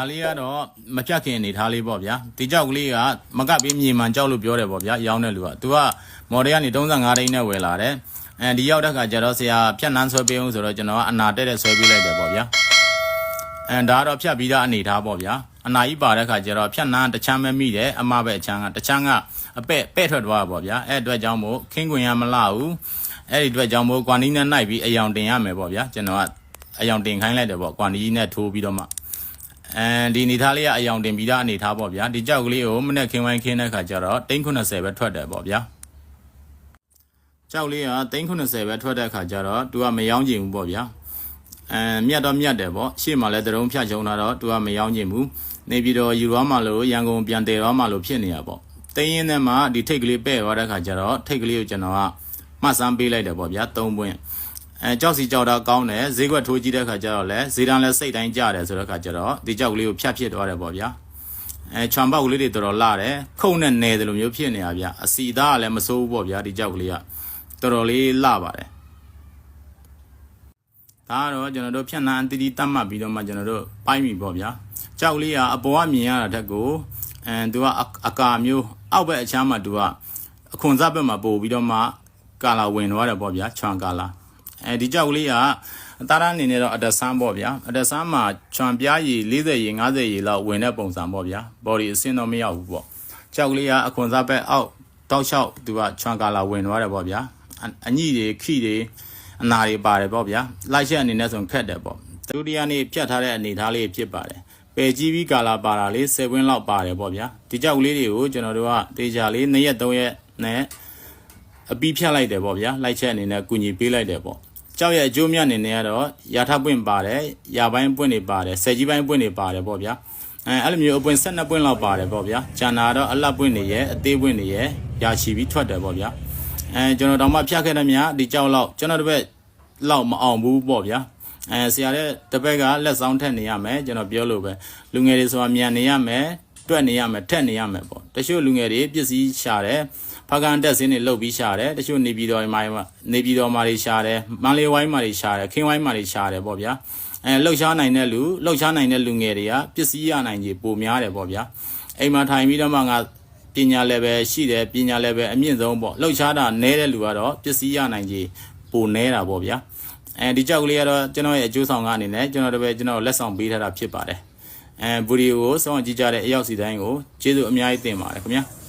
ဒါလေးကတော့မဖြတ်ခင်အနေထားလေးပေါ့ဗျာဒီကြောက်ကလေးကမကပ်ပြီးမြေမှန်ကြောက်လို့ပြောတယ်ပေါ့ဗျာရောင်းတဲ့လူကသူကမော်ဒယ်ကနေ35တိန်းနဲ့ဝယ်လာတယ်အဲဒီရောက်တဲ့ခါကျတော့ဆရာဖြတ်နှန်းဆွဲပေးအောင်ဆိုတော့ကျွန်တော်ကအနာတက်တဲ့ဆွဲပေးလိုက်တယ်ပေါ့ဗျာအဲဒါကတော့ဖြတ်ပြီးသားအနေထားပေါ့ဗျာအနာကြီးပါတဲ့ခါကျတော့ဖြတ်နှန်းတစ်ချမ်းပဲမိတယ်အမပဲအချမ်းကတစ်ချမ်းကအပဲ့ပဲ့ထွက်သွားတာပေါ့ဗျာအဲ့အတွက်ကြောင့်မို့ခင်းခွင်ရမလှဘူးအဲ့ဒီအတွက်ကြောင့်မို့ကွာနီးနဲ့နှိုက်ပြီးအယောင်တင်ရမယ်ပေါ့ဗျာကျွန်တော်ကအယောင်တင်ခိုင်းလိုက်တယ်ပေါ့ကွာနီးနဲ့ထိုးပြီးတော့မှ အဲဒီအနေထားလေးကအယောင်တင်ပြီးသားအနေထားပေါ့ဗျာဒီကြောက်ကလေးကိုမနေ့ခင်းဝိုင်းခင်းတဲ့ခါကျတော့တိန်း90ပဲထွက်တယ်ပေါ့ဗျာကြောက်လေးကတိန်း90ပဲထွက်တဲ့ခါကျတော့သူကမယောင်းကျင်ဘူးပေါ့ဗျာအဲမြတ်တော့မြတ်တယ်ပေါ့ရှေ့မှာလည်းတရုံဖြတ်ချုံလာတော့သူကမယောင်းကျင်ဘူးနေပြီးတော့ယူသွားမှလို့ရန်ကုန်ပြန်တယ်သွားမှလို့ဖြစ်နေရပေါ့တင်းရင်ထဲမှာဒီထိတ်ကလေးပဲ့သွားတဲ့ခါကျတော့ထိတ်ကလေးကိုကျွန်တော်ကမှတ်စမ်းပေးလိုက်တယ်ပေါ့ဗျာ၃ပွင့် အဲကြောက်စီကြောက်တာကောင်းတယ်ဈေးကွက်ထိုးကြည့်တဲ့ခါကျတော့လည်းဈေးတန်းလည်းစိတ်တိုင်းကြတယ်ဆိုတဲ့ခါကျတော့ဒီကြောက်ကလေးကိုဖြတ်ဖြစ်သွားတယ်ပေါ့ဗျာအဲချွမ်ပေါက်ကလေးတွေတော်တော်လာတယ်ခုံနဲ့နယ်တယ်လို့မျိုးဖြစ်နေတာဗျာအစီသားကလည်းမစိုးဘူးပေါ့ဗျာဒီကြောက်ကလေးကတော်တော်လေးလာပါတယ်ဒါကတော့ကျွန်တော်တို့ဖြတ်နှန်းအတီးတီးတတ်မှတ်ပြီးတော့မှကျွန်တော်တို့ပိုင်းပြီပေါ့ဗျာကြောက်လေးကအပေါ်ကမြင်ရတာတက်ကိုအဲသူကအအကာမျိုးအောက်ဘက်အချမ်းမှာသူကအခွန်စားဘက်မှာပို့ပြီးတော့မှကာလာဝင်သွားတယ်ပေါ့ဗျာချွမ်ကာလာ အဲဒီကြောက်ကလေးကအသားရအနေနဲ့တော့အတက်ဆန်းပေါ့ဗျာအတက်ဆန်းမှာချွန်ပြားရည်40ရည်50ရည်လောက်ဝင်တဲ့ပုံစံပေါ့ဗျာ body အဆင်းတော့မရောက်ဘူးပေါ့ကြောက်ကလေးကအခွန်စားဘက်အောက်တောက်လျှောက်သူကချွန်ကာလာဝင်သွားတယ်ပေါ့ဗျာအအညိတွေခိတွေအနာတွေပါတယ်ပေါ့ဗျာလိုက်ချက်အနေနဲ့ဆိုရင်ခက်တယ်ပေါ့ဒုတိယနေ့ဖြတ်ထားတဲ့အနေထားလေးဖြစ်ပါတယ်ပယ်ကြီးပြီးကာလာပါတာလေး7ဝင်းလောက်ပါတယ်ပေါ့ဗျာဒီကြောက်ကလေးတွေကိုကျွန်တော်တို့ကတေချာလေး2ရက်3ရက်နဲ့အပီးဖြတ်လိုက်တယ်ပေါ့ဗျာလိုက်ချက်အနေနဲ့ကုညီပေးလိုက်တယ်ပေါ့ ကြောက်ရဲ့အကျိုးမြတ်အနေနဲ့ကတော့ရာထပွင့်ပါတယ်ရာပိုင်းပွင့်တွေပါတယ်ဆယ်ကြီးပိုင်းပွင့်တွေပါတယ်ပေါ့ဗျာအဲအဲ့လိုမျိုးအပွင့်12ပွင့်လောက်ပါတယ်ပေါ့ဗျာကျန်တာတော့အလတ်ပွင့်တွေရဲ့အသေးပွင့်တွေရဲ့ရာချီပြီးထွက်တယ်ပေါ့ဗျာအဲကျွန်တော်တော့မှဖြတ်ခဲ့တဲ့မြတ်ဒီကြောက်လောက်ကျွန်တော်တပည့်လောက်မအောင်ဘူးပေါ့ဗျာအဲဆရာတဲ့တပည့်ကလက်ဆောင်ထက်နေရမယ်ကျွန်တော်ပြောလို့ပဲလူငယ်တွေဆိုတာမြန်နေရမယ်တွက်နေရမယ်ထက်နေရမယ်ပေါ့တချို့လူငယ်တွေပစ္စည်းရှာတယ် ဖကန်တက်စင်းတွေလုတ်ပြီးရှာတယ်တချို့နေပြည်တော်မှာနေပြည်တော်မှာတွေရှာတယ်မန္တလေးဝိုင်းမှာတွေရှာတယ်ခင်းဝိုင်းမှာတွေရှာတယ်ပေါ့ဗျာအဲလှုပ်ရှားနိုင်တဲ့လူလှုပ်ရှားနိုင်တဲ့လူငယ်တွေကပစ္စည်းရနိုင်ကြီးပိုများတယ်ပေါ့ဗျာအိမ်မှာထိုင်ပြီးတော့မှငါပညာလည်းပဲရှိတယ်ပညာလည်းပဲအမြင့်ဆုံးပေါ့လှုပ်ရှားတာနဲတဲ့လူကတော့ပစ္စည်းရနိုင်ကြီးပိုနဲတာပေါ့ဗျာအဲဒီကြောက်ကလေးကတော့ကျွန်တော်ရဲ့အကျိုးဆောင်ကအနေနဲ့ကျွန်တော်တို့ပဲကျွန်တော်လက်ဆောင်ပေးထားတာဖြစ်ပါတယ်အဲဗီဒီယိုကိုစောင့်ကြည့်ကြတဲ့အရောက်စီတိုင်းကိုကျေးဇူးအများကြီးတင်ပါတယ်ခင်ဗျာ